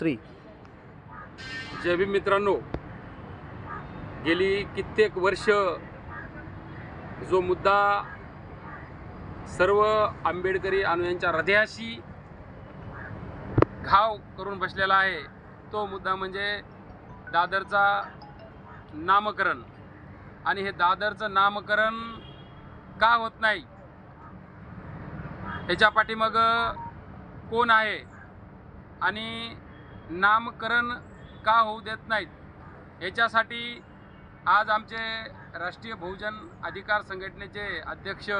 Three जय भीम मित्रांनो गेली कित्येक वर्ष जो मुद्दा सर्व आंबेडकरी अनुयांच्या हृदयाशी घाव करून बसलेला आहे तो मुद्दा म्हणजे दादरचा नामकरण. आणि हे दादरचं नामकरण का होत नाही? ह्याच्या पाठीमागं कोण आहे? आणि नामकरण का होऊ देत नाहीत? याच्यासाठी आज आमचे राष्ट्रीय बहुजन अधिकार संघटनेचे अध्यक्ष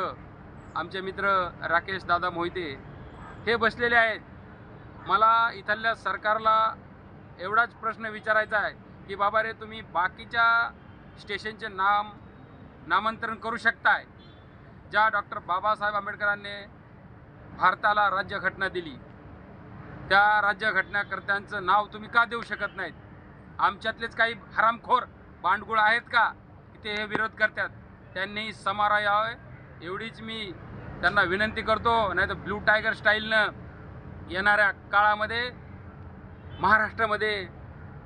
आमचे मित्र राकेश दादा मोहिते हे बसलेले आहेत. मला इथल्या सरकारला एवढाच प्रश्न विचारायचा आहे की बाबा रे तुम्ही बाकीच्या स्टेशनचे नाम नामांतरण करू शकताय. ज्या डॉक्टर बाबासाहेब आंबेडकरांनी भारताला राज्यघटना दिली. त्या राज्यघटनाकर्त्यांचं नाव तुम्ही का देऊ शकत नाहीत? आमच्यातलेच काही हरामखोर बांडगुळ आहेत का? ते हे विरोध करतात. त्यांनी समारा यावे एवढीच मी त्यांना विनंती करतो नाही तर ब्लू टायगर स्टाईलनं येणाऱ्या काळामध्ये महाराष्ट्रामध्ये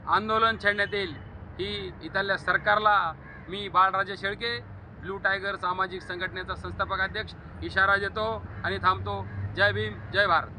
आंदोलन छेडण्यात येईल. ही इथल्या सरकारला मी बाळराजे शेळके ब्लू टायगर सामाजिक संघटनेचा संस्थापक अध्यक्ष इशारा देतो आणि थांबतो. जय भीम जय भारत.